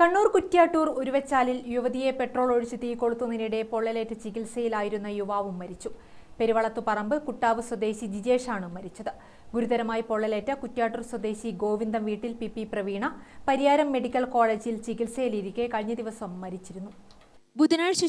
കണ്ണൂർ കുറ്റ്യാട്ടൂർ ഉരുവച്ചാലിൽ യുവതിയെ പെട്രോൾ ഒഴിച്ച് തീ കൊളുത്തുന്നതിനിടെ പൊള്ളലേറ്റ് ചികിത്സയിലായിരുന്ന യുവാവും മരിച്ചു. പെരുവളത്തുപറമ്പ് കുട്ടാവ് സ്വദേശി ജിജേഷാണ് മരിച്ചത്. ഗുരുതരമായി പൊള്ളലേറ്റ കുറ്റ്യാട്ടൂർ സ്വദേശി ഗോവിന്ദം വീട്ടിൽ P P Praveena Pariyaram medical കോളേജിൽ ചികിത്സയിലിരിക്കെ കഴിഞ്ഞ ദിവസം മരിച്ചിരുന്നു. ബുധനാഴ്ച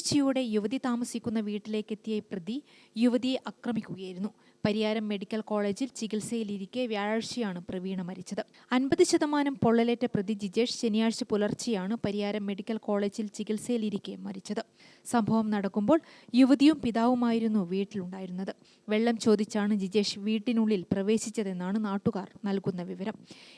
യുവതി താമസിക്കുന്ന വീട്ടിലേക്കെത്തിയ പ്രതി യുവതിയെ ആക്രമിക്കുകയായിരുന്നു. പരിയാരം മെഡിക്കൽ കോളേജിൽ ചികിത്സയിലിരിക്കെ വ്യാഴാഴ്ചയാണ് പ്രവീണ മരിച്ചത്. അൻപത് ശതമാനം പൊള്ളലേറ്റ പ്രതി ജിജേഷ് ശനിയാഴ്ച പുലർച്ചെയാണ് പരിയാരം മെഡിക്കൽ കോളേജിൽ ചികിത്സയിലിരിക്കെ മരിച്ചത്. സംഭവം നടക്കുമ്പോൾ യുവതിയും പിതാവുമായിരുന്നു വീട്ടിലുണ്ടായിരുന്നത്. വെള്ളം ചോദിച്ചാണ് ജിജേഷ് വീട്ടിനുള്ളിൽ പ്രവേശിച്ചതെന്നാണ് നാട്ടുകാർ നൽകുന്ന വിവരം.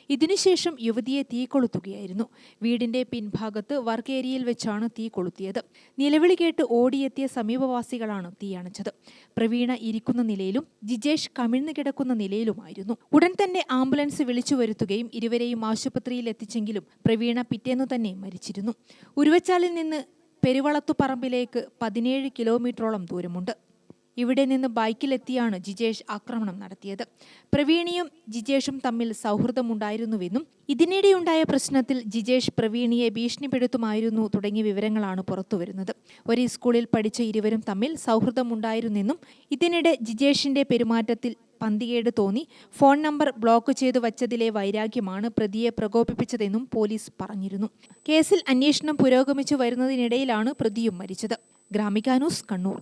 ഇതിനുശേഷം യുവതിയെ തീ കൊളുത്തുകയായിരുന്നു. വീടിന്റെ പിൻഭാഗത്ത് വർക്ക് ഏരിയയിൽ വെച്ചാണ് തീ കൊളുത്തിയത്. നിലവിളി കേട്ട് ഓടിയെത്തിയ സമീപവാസികളാണ് തീയണച്ചത് പ്രവീണ ഇരിക്കുന്ന നിലയിലും ജിജേഷ് കമിഴ്ന്നു കിടക്കുന്ന നിലയിലുമായിരുന്നു. ഉടൻ തന്നെ ആംബുലൻസ് വിളിച്ചു വരുത്തുകയും ഇരുവരെയും ആശുപത്രിയിൽ എത്തിച്ചെങ്കിലും പ്രവീണ പിറ്റേന്നു തന്നെ മരിച്ചിരുന്നു. ഉരുവച്ചാലിൽ നിന്ന് പെരുവളത്തുപറമ്പിലേക്ക് പതിനേഴ് കിലോമീറ്ററോളം ദൂരമുണ്ട്. ഇവിടെ നിന്ന് ബൈക്കിലെത്തിയാണ് ജിജേഷ് ആക്രമണം നടത്തിയത്. പ്രവീണിയും ജിജേഷും തമ്മിൽ സൗഹൃദമുണ്ടായിരുന്നുവെന്നും ഇതിനിടെയുണ്ടായ പ്രശ്നത്തിൽ ജിജേഷ് പ്രവീണിയെ ഭീഷണിപ്പെടുത്തുമായിരുന്നു തുടങ്ങിയ വിവരങ്ങളാണ് പുറത്തുവരുന്നത്. ഒരേ സ്കൂളിൽ പഠിച്ച ഇരുവരും തമ്മിൽ സൗഹൃദമുണ്ടായിരുന്നെന്നും ഇതിനിടെ ജിജേഷിന്റെ പെരുമാറ്റത്തിൽ പന്തികേട് തോന്നി. ഫോൺ നമ്പർ ബ്ലോക്ക് ചെയ്തു വച്ചതിലെ വൈരാഗ്യമാണ് പ്രതിയെ പ്രകോപിപ്പിച്ചതെന്നും പോലീസ് പറഞ്ഞിരുന്നു. കേസിൽ അന്വേഷണം പുരോഗമിച്ചു വരുന്നതിനിടയിലാണ് പ്രതിയും മരിച്ചത്. ഗ്രാമികാനൂസ് കണ്ണൂർ.